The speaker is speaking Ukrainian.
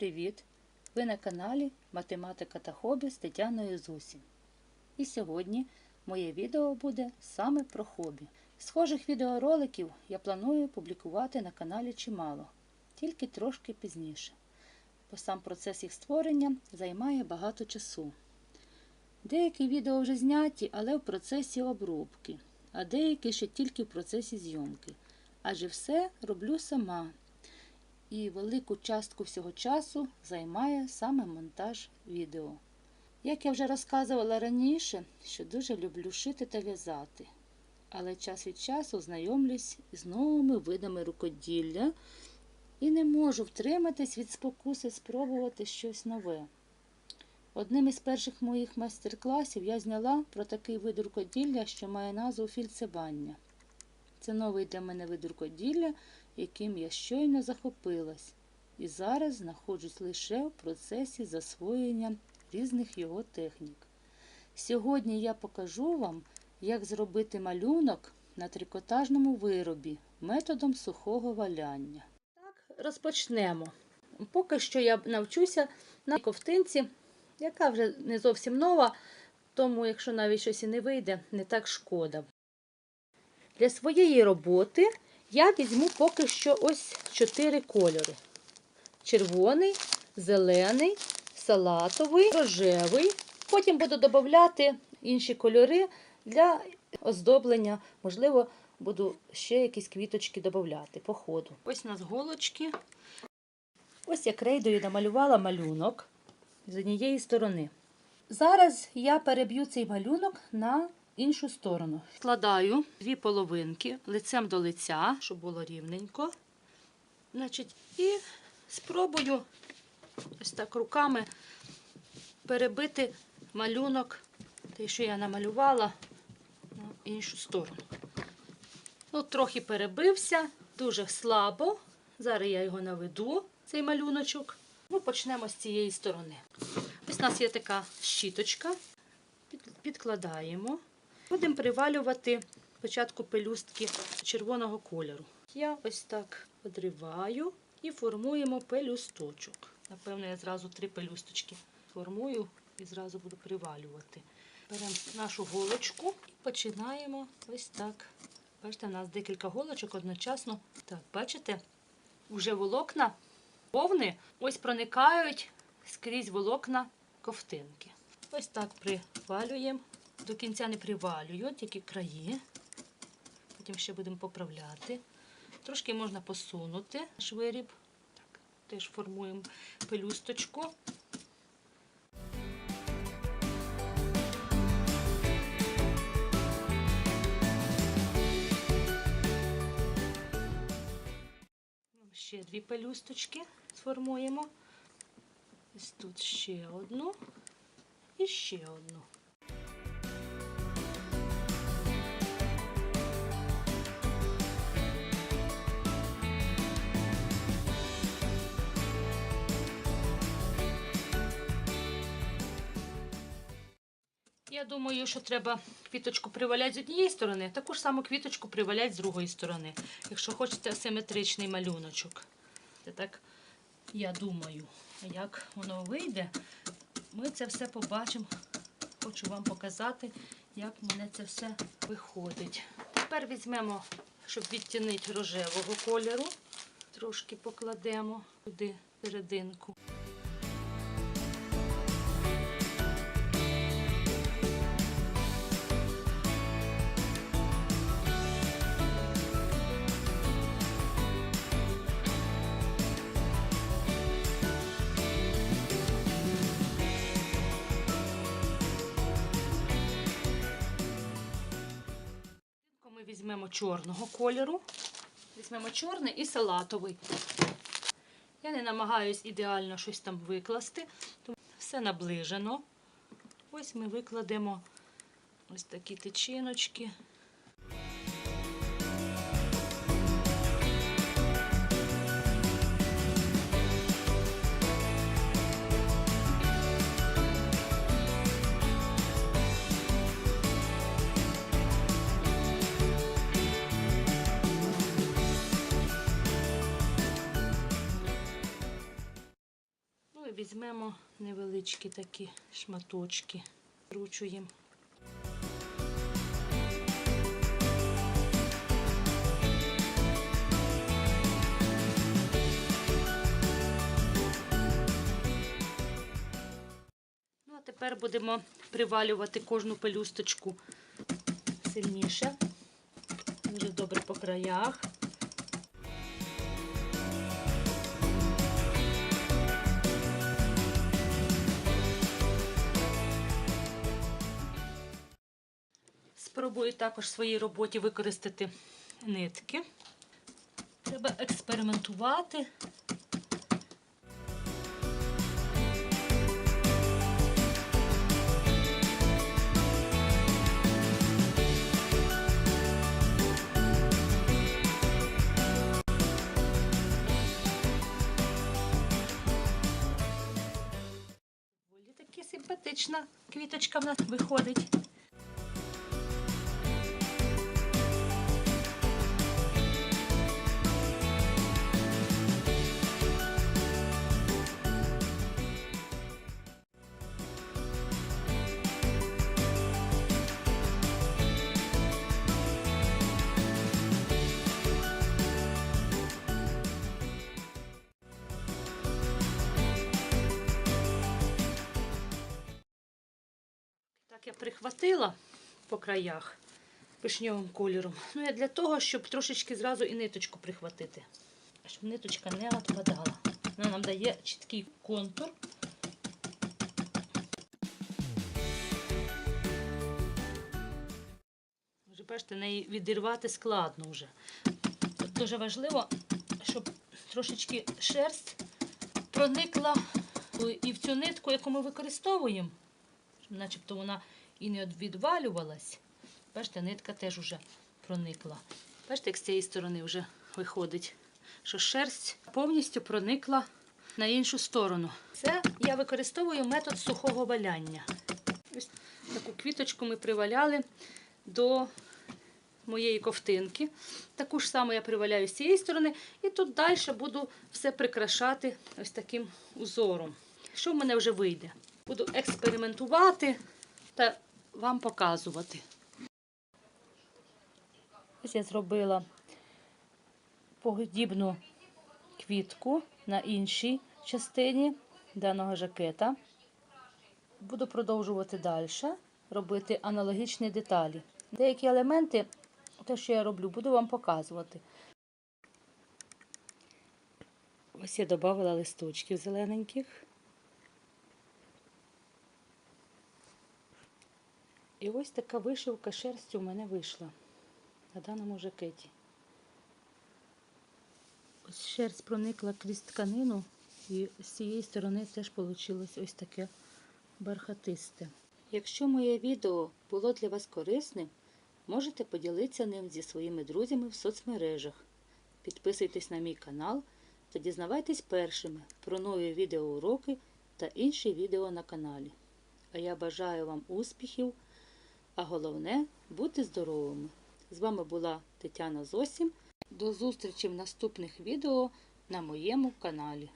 привіт! Ви на каналі Математика та хобі з Тетяною Зусім. І сьогодні моє відео буде саме про хобі. Схожих відеороликів я планую публікувати на каналі чимало, тільки трошки пізніше, бо сам процес їх створення займає багато часу. Деякі відео вже зняті, але в процесі обробки, а деякі ще тільки в процесі зйомки. Адже все роблю сама і велику частку всього часу займає саме монтаж відео. Як я вже розказувала раніше, що дуже люблю шити та в'язати, але час від часу знайомлюсь із новими видами рукоділля і не можу втриматись від спокуси спробувати щось нове. Одним із перших моїх майстер-класів я зняла про такий вид рукоділля, що має назву фільцебання. Це новий для мене вид рукоділля, яким я щойно захопилась, і зараз знаходжусь лише в процесі засвоєння різних його технік. Сьогодні я покажу вам, як зробити малюнок на трикотажному виробі методом сухого валяння. Так, розпочнемо. Поки що я навчуся на ковтинці, яка вже не зовсім нова, тому, якщо навіть щось і не вийде, не так шкода. Для своєї роботи я візьму поки що ось чотири кольори: червоний, зелений, салатовий, рожевий. Потім буду додати інші кольори для оздоблення. Можливо, буду ще якісь квіточки додати по ходу. Ось у нас голочки. Ось я крейдою намалювала малюнок з однієї сторони. Зараз я переб'ю цей малюнок на іншу сторону. Складаю дві половинки лицем до лиця, щоб було рівненько. Значить, І спробую ось так руками перебити малюнок, те, що я намалювала, на іншу сторону. Ну, Трохи перебився, дуже слабо. Зараз я його наведу, цей малюночок. Ну, Почнемо з цієї сторони. Ось у нас є така щіточка. Підкладаємо. Будемо привалювати спочатку пелюстки червоного кольору. Я ось так одриваю і формуємо пелюсточок. Напевно, я зразу три пелюсточки формую і зразу буду привалювати. Беремо нашу голочку і починаємо ось так. Бачите, у нас декілька голочок одночасно. Так, бачите, вже волокна вовни ось проникають скрізь волокна ковтинки. Ось так привалюємо. До кінця не привалюю, тільки краї. Потім ще будемо поправляти. Трошки можна посунути наш виріб. Так, Теж формуємо пелюсточку. Ще дві пелюсточки сформуємо. Ось тут ще одну і ще одну. Я думаю, що треба квіточку приваляти з однієї сторони, таку ж саму квіточку приваляти з другої сторони, якщо хочете симетричний малюночок. Це так, я думаю, як воно вийде, ми це все побачимо. Хочу вам показати, як мене це все виходить. Тепер візьмемо, щоб відтінити рожевого кольору, трошки покладемо туди серединку. Ми візьмемо чорного кольору, візьмемо чорний і салатовий. Я не намагаюсь ідеально щось там викласти, тому все наближено. Ось ми викладемо ось такі тичиночки. Візьмемо невеличкі такі шматочки, кручуємо. Ну, а тепер будемо привалювати кожну пелюсточку сильніше. Дуже добре по краях. Спробую також в своїй роботі використати нитки. Треба експериментувати. Симпатична квіточка в нас виходить. Я прихватила по краях вишньовим кольором. Ну, я для того, щоб трошечки зразу і ниточку прихватити, щоб ниточка не відпадала. Вона нам дає чіткий контур. Вже бачите, неї відірвати складно вже. Тут дуже важливо, щоб трошечки шерсть проникла і в цю нитку, яку ми використовуємо начебто вона і не відвалювалась. Бачите, нитка теж вже проникла. Бачите, як з цієї сторони вже виходить, що шерсть повністю проникла на іншу сторону. Це я використовую метод сухого валяння. Ось таку квіточку ми приваляли до моєї ковтинки. Таку ж саму я приваляю з цієї сторони, і тут далі буду все прикрашати ось таким узором. Що в мене вже вийде? Буду експериментувати та вам показувати. Ось я зробила подібну квітку на іншій частині даного жакета. Буду продовжувати далі робити аналогічні деталі. Деякі елементи, те, що я роблю, буду вам показувати. Ось я додала листочків зелененьких. І ось така вишивка шерстю в мене вийшла на даному жакеті. Ось шерсть проникла крізь тканину, і з цієї сторони теж вийшло ось таке бархатисте. Якщо моє відео було для вас корисним, можете поділитися ним зі своїми друзями в соцмережах. Підписуйтесь на мій канал та дізнавайтесь першими про нові відеоуроки та інші відео на каналі. А я бажаю вам успіхів! А головне бути здоровими. З вами була Тетяна Зосім. До зустрічі в наступних відео на моєму каналі.